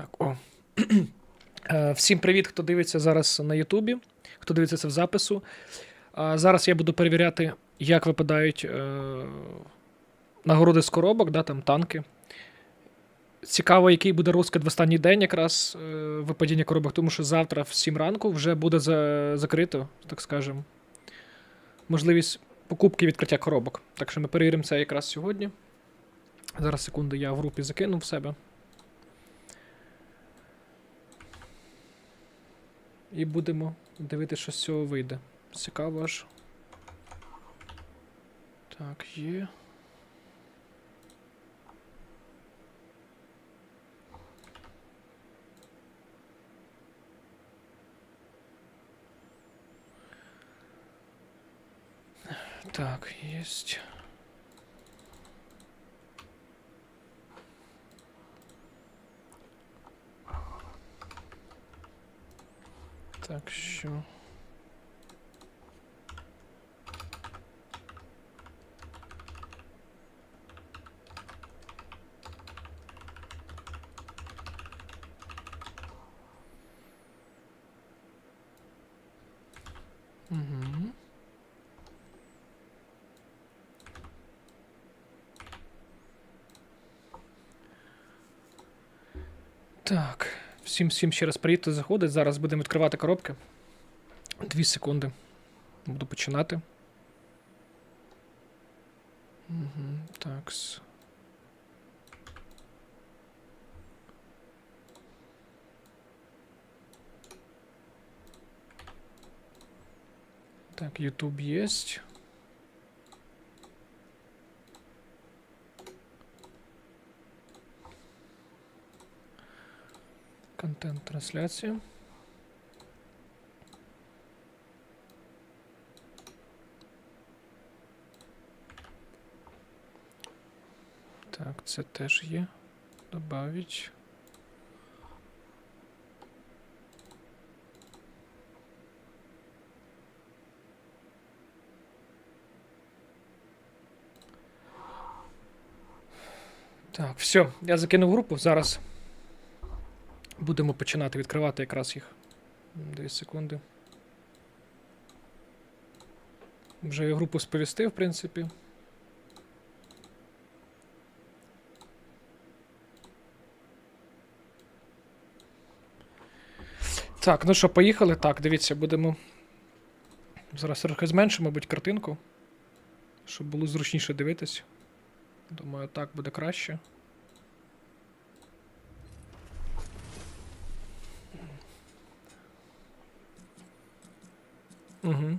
Так, о. Е, Всім привіт, хто дивиться зараз на Ютубі, хто дивиться це в запису. Зараз я буду перевіряти, як випадають е, нагороди з коробок, да, там танки. Цікаво, який буде розклад в останній день якраз е, випадіння коробок, тому що завтра в 7 ранку вже буде за, закрито, так скажемо, можливість покупки і відкриття коробок. Так що ми перевіримо це якраз сьогодні. Зараз секунду, я в групі закину в себе. І будемо дивитися, що з цього вийде. Цікаво аж. Так, є. Так, есть. Так, що. Угу. Так, всім всім ще раз привіт, хто заходить. Зараз будемо відкривати коробки. Дві секунди. Буду починати. Угу, так. Так, YouTube есть. Контент трансляції. Так, це теж є. Добавить. Так, все, я закинув групу. Зараз будемо починати відкривати якраз їх. Дві секунди. Вже я групу сповістив, в принципі. Так, ну що, поїхали. Так, дивіться, будемо. Зараз трохи зменшимо, мабуть, картинку. Щоб було зручніше дивитись. Думаю, так буде краще. Угу.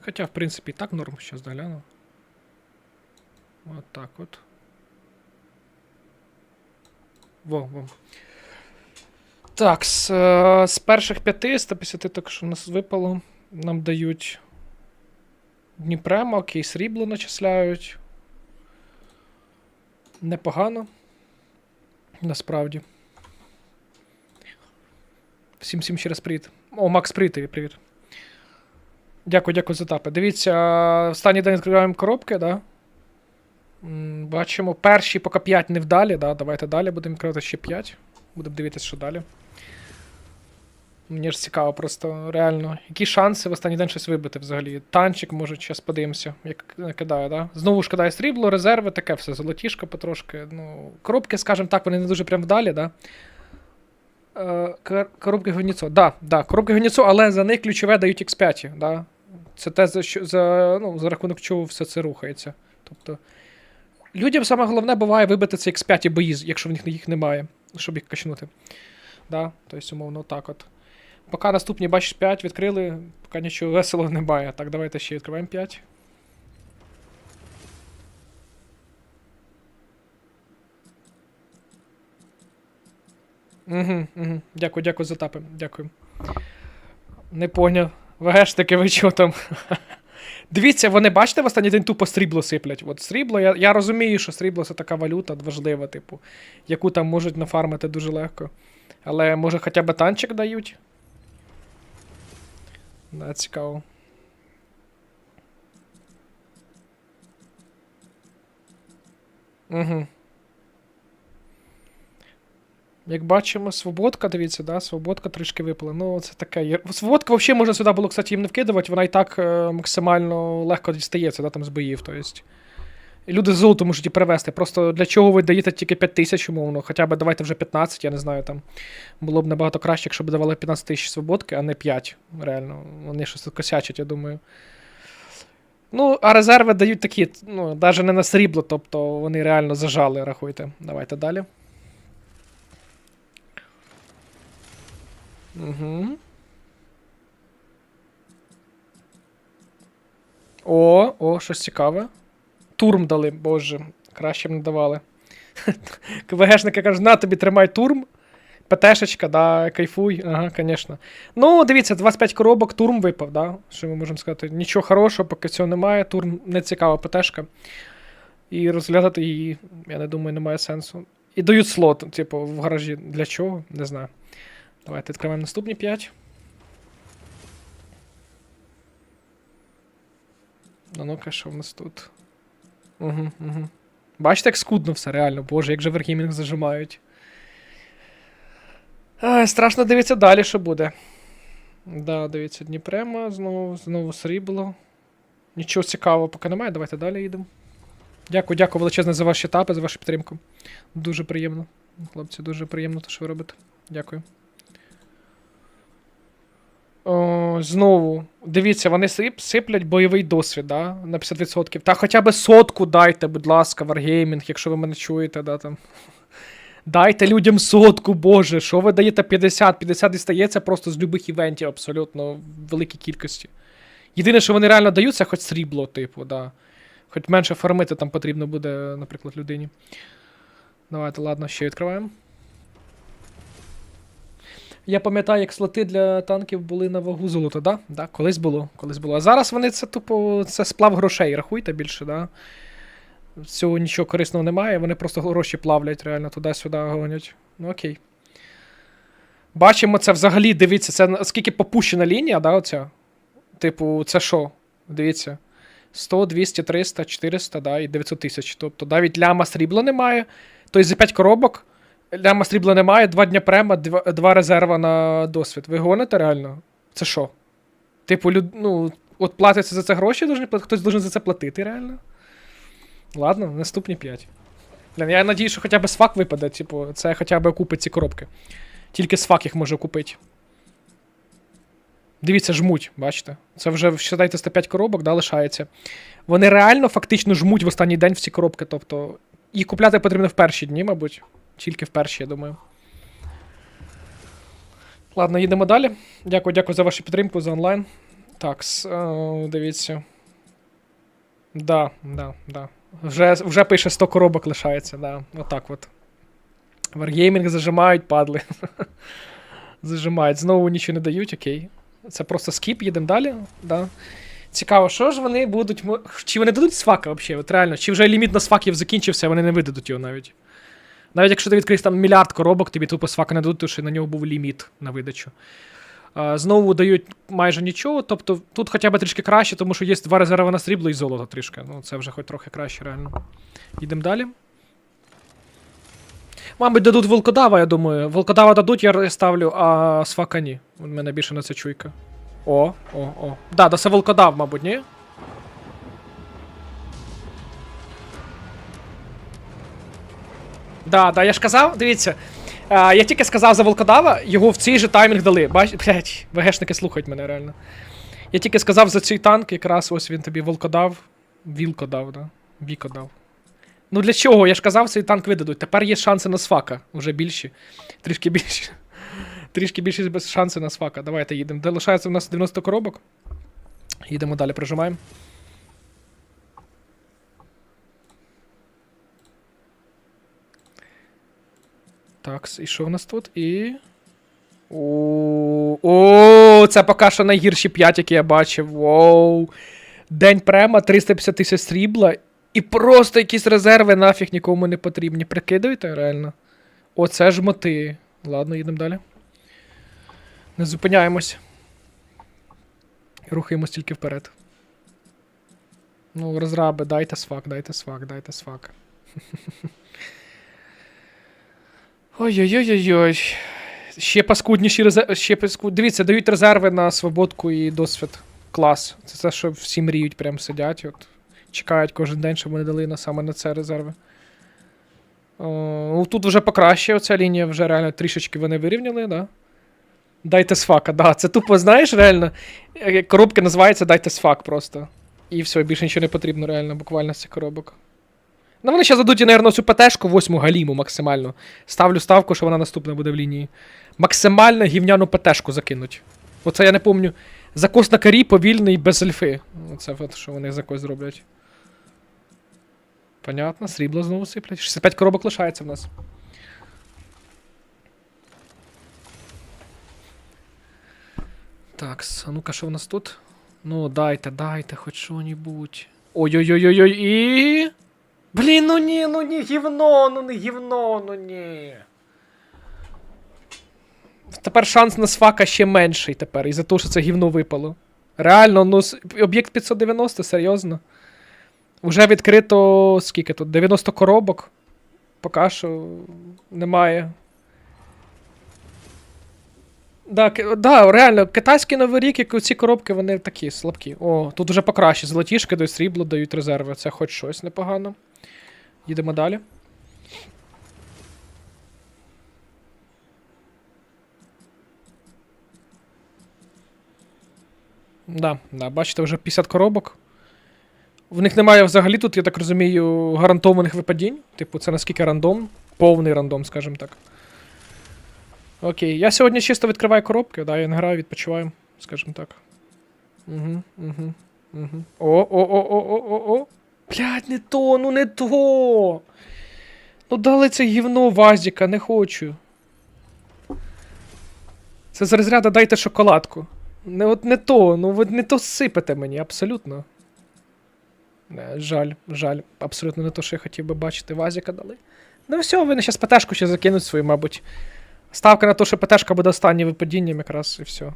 Хоча, в принципі, і так норм, зараз догляну. От так от. Во, во. Так, з, е, з перших п'яти, 150 так що у нас випало, нам дають Дніпремо, кейс рібло начисляють. Непогано. Насправді. Всім всім ще раз привіт. О, Макс, привіт тобі, привіт. Дякую, дякую за тапи. Дивіться, останній день відкриваємо коробки, да? Бачимо, перші поки 5 невдалі, да? Давайте далі будемо відкривати ще 5. Будемо дивитися, що далі. Мені ж цікаво, просто реально. Які шанси в останній день щось вибити взагалі? Танчик, може, зараз подивимося, як кидає, да? Знову ж кидає срібло, резерви, таке все, золотішко потрошки. Ну, коробки, скажімо так, вони не дуже прям вдалі, да? Е, коробки Гвініцо. Да, да, коробки Гвініцо, але за них ключове дають X5, да? Це те, за, що, за, ну, за рахунок чого все це рухається. Тобто. Людям саме головне буває вибити ці X5 бої, якщо в них їх немає, щоб їх качнути. Да? Тобто, умовно, так от. Поки наступні, бачиш, 5 відкрили, поки нічого веселого немає. Так, давайте ще відкриваємо 5. Угу, угу. Дякую, дякую за тапи. Дякую. Не поняв. ВГшники, ви чого там? Дивіться, вони бачите, в останній день тупо срібло сиплять. От срібло, я, я розумію, що срібло це така валюта важлива, типу, яку там можуть нафармити дуже легко. Але може хоча б танчик дають? Да, цікаво. Угу. Як бачимо, свободка, дивіться, да, свободка трішки випала. Ну, це таке. Свободка взагалі можна сюди було, кстати, їм не вкидувати, вона і так е, максимально легко дістається, да, там з боїв. То. І люди з золото можуть і перевести. Просто для чого ви даєте тільки 5 тисяч, умовно, хоча б давайте вже 15, я не знаю, там. Було б набагато краще, якщо б давали 15 тисяч свободки, а не 5. Реально. Вони щось косячать, я думаю. Ну, а резерви дають такі, ну, навіть не на срібло, тобто вони реально зажали, рахуйте. Давайте далі. Угу. О, о, щось цікаве. Турм дали, боже, краще б не давали. КВГшники кажуть, на тобі тримай турм. ПТшечка, да, кайфуй, ага, звісно. Ну, дивіться, 25 коробок, турм випав, да? Що ми можемо сказати? Нічого хорошого, поки цього немає. Турм не цікава ПТшка. І розглядати її, я не думаю, немає сенсу. І дають слот, типу, в гаражі. Для чого? Не знаю. Давайте відкриваємо наступні 5. Ну ну-ка, що в нас тут? Угу, угу. Бачите, як скудно все, реально. Боже, як же Wargaming зажимають. Ай, страшно дивитися далі, що буде. Да, дивіться, Дніпрема, знову, знову срібло. Нічого цікавого поки немає, давайте далі їдемо. Дякую, дякую величезне за ваші етапи, за вашу підтримку. Дуже приємно. Хлопці, дуже приємно те, що ви робите. Дякую. Знову. Дивіться, вони сиплять бойовий досвід, да? На 50%. Та хоча б сотку дайте, будь ласка, Wargaming, якщо ви мене чуєте, да, там. Дайте людям сотку, боже, що ви даєте 50? 50 дістається просто з любих івентів, абсолютно в великій кількості. Єдине, що вони реально дають, це хоч срібло, типу, да. Хоч менше фармити там потрібно буде, наприклад, людині. Давайте, ладно, ще відкриваємо. Я пам'ятаю, як слоти для танків були на вагу золота, да? Да, колись було, колись було. А зараз вони це тупо це сплав грошей, рахуйте більше, да? Цього нічого корисного немає, вони просто гроші плавлять, реально туди-сюди гонять. Ну окей. Бачимо, це взагалі, дивіться, це наскільки попущена лінія, да, оця? Типу, це що? Дивіться. 100, 200, 300, 400, да, і 900 тисяч. Тобто навіть ляма срібла немає. Тобто за 5 коробок ляма срібла немає, 2 дня према, 2, 2 резерва на досвід. Ви гоните реально? Це що? Типу, люд, ну, от платиться за це гроші, хтось должен за це платити реально? Ладно, наступні 5. Блін, я надію, що хоча б сфак випаде, типу, це хоча б окупить ці коробки. Тільки сфак їх може окупити. Дивіться, жмуть, бачите? Це вже, вважайте, 105 коробок, да, лишається. Вони реально фактично жмуть в останній день в ці коробки. Тобто, їх купляти потрібно в перші дні, мабуть. Тільки в перші, я думаю. Ладно, їдемо далі. Дякую, дякую за вашу підтримку, за онлайн. Так, е, дивіться. Да, да, да. Вже, вже пише 100 коробок лишається, да. Отак от. Wargaming зажимають, падли. зажимають. Знову нічого не дають, окей. Це просто скіп, їдемо далі. Да. Цікаво, що ж вони будуть. Чи вони дадуть сфака взагалі? От реально, чи вже ліміт на сфаків закінчився, вони не видадуть його навіть. Навіть якщо ти відкриєш там мільярд коробок, тобі тупо сфака не дадуть, тому що на нього був ліміт на видачу. Знову дають майже нічого. Тобто тут хоча б трішки краще, тому що є два резерви на срібло і золото трішки. Ну, це вже хоч трохи краще, реально. Їдемо далі. Мабуть, дадуть волкодава, я думаю. Волкодава дадуть, я ставлю, а сфака ні. У мене більше на це чуйка. О, о, о. Да, да, це волкодав, мабуть, ні? Да, да, я ж казав, дивіться. А, я тільки сказав за волкодава, його в цей же таймінг дали. Бач, блять, ВГшники слухають мене реально. Я тільки сказав за цей танк, якраз ось він тобі волкодав. Вілкодав, да? Вікодав. Ну для чого? Я ж казав, цей танк видадуть. Тепер є шанси на сфака. Уже більші. Трішки більші. Трішки більші шанси на сфака. Давайте їдемо. Де лишається у нас 90 коробок. Їдемо далі, прижимаємо. Так, і що в нас тут? І. О, це поки що найгірші 5, які я бачив. Воу. День према, 350 тисяч срібла. І просто якісь резерви нафіг нікому не потрібні. Прикидуєте, реально? Оце ж моти. Ладно, їдемо далі. Не зупиняємось. Рухаємось тільки вперед. Ну, розраби, дайте свак, дайте свак, дайте свак. Ой-ой-ой-ой. Ще паскудніші резерви. Ще паску... Дивіться, дають резерви на свободку і досвід. Клас. Це те, що всі мріють, прям сидять. От. Чекають кожен день, щоб вони дали на, саме на це резерви. О, ну, тут вже покраще оця лінія, вже реально трішечки вони вирівняли, да? Дайте сфака, да. Це тупо, знаєш, реально. е, Коробка називається Дайте сфак просто. І все, більше нічого не потрібно, реально, буквально з цих коробок. Ну, вони ще задуть, наверное, цю ПТшку, восьму галіму максимально. Ставлю ставку, що вона наступна буде в лінії. Максимально гівняну ПТшку закинуть. Оце я не помню. Закос на карі повільний без альфи. Оце от, що вони закос зроблять. Понятно, срібло знову сиплять. 65 коробок лишається в нас. Так, а ну-ка, що в нас тут? Ну, дайте, дайте, хоч що-нибудь. Ой-ой-ой-ой-ой, і. Блін, ну ні, ну ні, гівно, ну не гівно, ну ні. Тепер шанс на сфака ще менший тепер, із-за того, що це гівно випало. Реально, ну, об'єкт 590, серйозно. Уже відкрито скільки тут? 90 коробок. Поки що немає. Да, да, реально, китайський новий рік, як ці коробки, вони такі слабкі. О, тут вже покраще. Золотішки дають срібло, дають резерви. Це хоч щось непогано. Їдемо далі. Да, да, бачите, вже 50 коробок. В них немає взагалі тут, я так розумію, гарантованих випадінь. Типу, це наскільки рандом, повний рандом, скажімо так. Окей, я сьогодні чисто відкриваю коробки, да, я не граю, відпочиваю, скажімо так. Угу, угу, угу. О, о, о, о, о, о, о. Блядь, не то, ну не то. Ну дали це гівно Вазіка, не хочу. Це з розряду дайте шоколадку. Не, от не то, ну ви не то сипете мені, абсолютно. Не, жаль, жаль. Абсолютно не то, що я хотів би бачити. Вазіка дали. Ну все, вони зараз ПТшку ще закинуть свою, мабуть. Ставка на те, що ПТшка буде останнім випадінням якраз і все.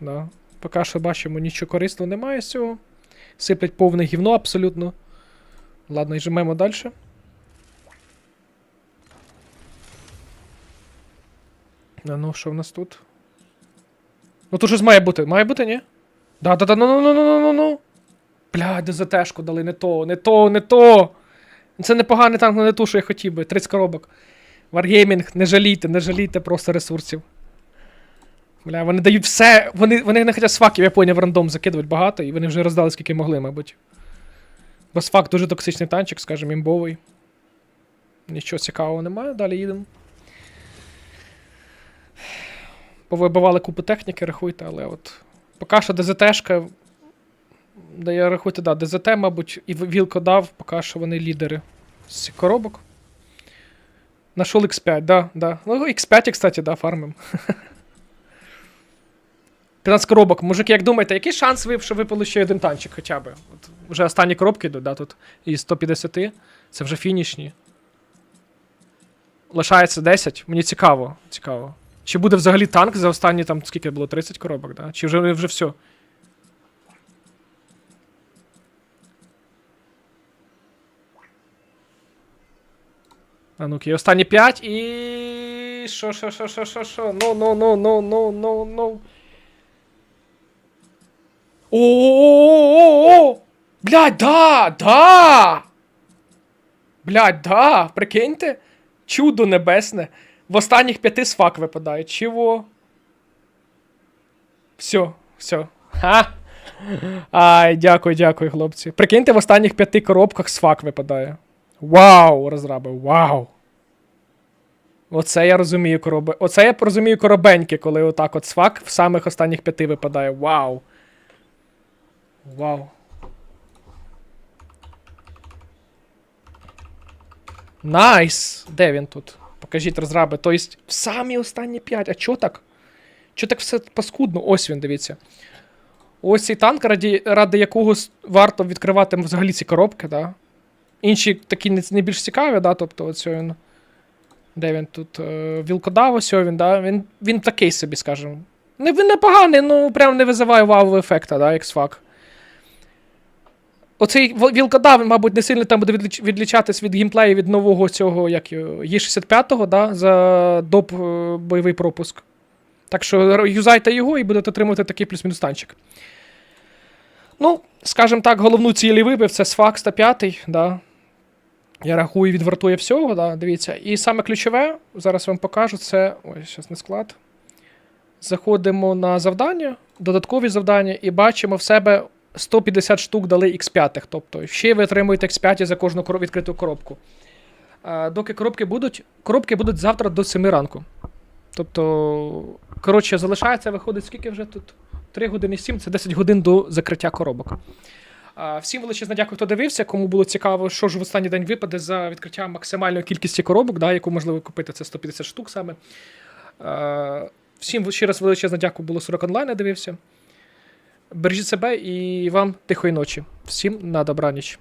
Да. Поки що бачимо, нічого корисного немає з цього. Сиплять повне гівно абсолютно. Ладно, і жмемо далі. А ну, що в нас тут? Ну тут щось має бути. Має бути, ні? Да-да-да, ну-ну-ну-ну-ну-ну. Бля, ДЗТшку дали, не то, не то, не то. Це непоганий танк, але не ту, що я хотів би. 30 коробок. Wargaming, не жалійте, не жалійте просто ресурсів. Бля, вони дають все. Вони, вони не хочуть сваків, я поняв, рандом закидувати багато, і вони вже роздали скільки могли, мабуть. Бо свак дуже токсичний танчик, скажімо, імбовий. Нічого цікавого немає, далі їдемо. Повибивали купу техніки, рахуйте, але от. Поки що ДЗТшка. Да я рахуйте, да, ДЗТ, мабуть, і Вілко дав, поки що вони лідери з коробок. Нашел X5, да, да. Ну, X5, кстати, да, фармим. 15 коробок. Мужики, як думаєте, який шанс ви, що випали ще один танчик хоча б? От вже останні коробки йдуть, да, тут із 150. Це вже фінішні. Лишається 10. Мені цікаво. Цікаво. Чи буде взагалі танк за останні там скільки було? 30 коробок, да? Чи вже, вже все? А ну-ка, і останні 5 і. Що, що, що, що, що, що? Ну, ну, ну, ну, ну, ну, ну. О-о-о-о-о! Блядь, да! Да! Блядь, да! Прикиньте? Чудо небесне. В останніх п'яти сфак випадає. Чого? Все, все. Ха! Ай, дякую, дякую, хлопці. Прикиньте, в останніх п'яти коробках сфак випадає. Вау, розраби, вау. Оце я розумію короби. Оце я розумію коробеньки, коли отак от сфак в самих останніх п'яти випадає. Вау. Вау. Найс! Де він тут? Покажіть розраби. Тобто в самі останні 5. А чо так? Чо так все паскудно? Ось він, дивіться. Ось цей танк, раді, ради якого варто відкривати взагалі ці коробки, да? Інші такі не, не більш цікаві, да? Тобто, оце він. Де він тут? Е, Вілкодав, ось він, да? Він, він такий собі, скажімо. Не, він непоганий, ну прям не визиває вау ефекта, да, як сфак. Оцей вілкодав, мабуть, не сильно там буде відлічатись від геймплею від нового цього, як Є65, да, за доп е, бойовий пропуск. Так що юзайте його і будете отримувати такий плюс-мінус танчик. Ну, скажімо так, головну цілі вибив це Сфак 105, да. Я рахую, відвартує всього, да, дивіться. І саме ключове, зараз вам покажу, це. Ой, зараз не склад. Заходимо на завдання, додаткові завдання, і бачимо в себе 150 штук дали X5. Тобто ще ви отримуєте X5 за кожну відкриту коробку. Доки коробки будуть, коробки будуть завтра до 7 ранку. Тобто, коротше, залишається, виходить, скільки вже тут? 3 години 7, це 10 годин до закриття коробок. Всім величезне дякую, хто дивився. Кому було цікаво, що ж в останній день випаде за відкриття максимальної кількості коробок, да, яку можливо купити, це 150 штук саме. Всім ще раз величезне дякую, було 40 онлайн, я дивився. Бережіть себе і вам тихої ночі. Всім на добраніч.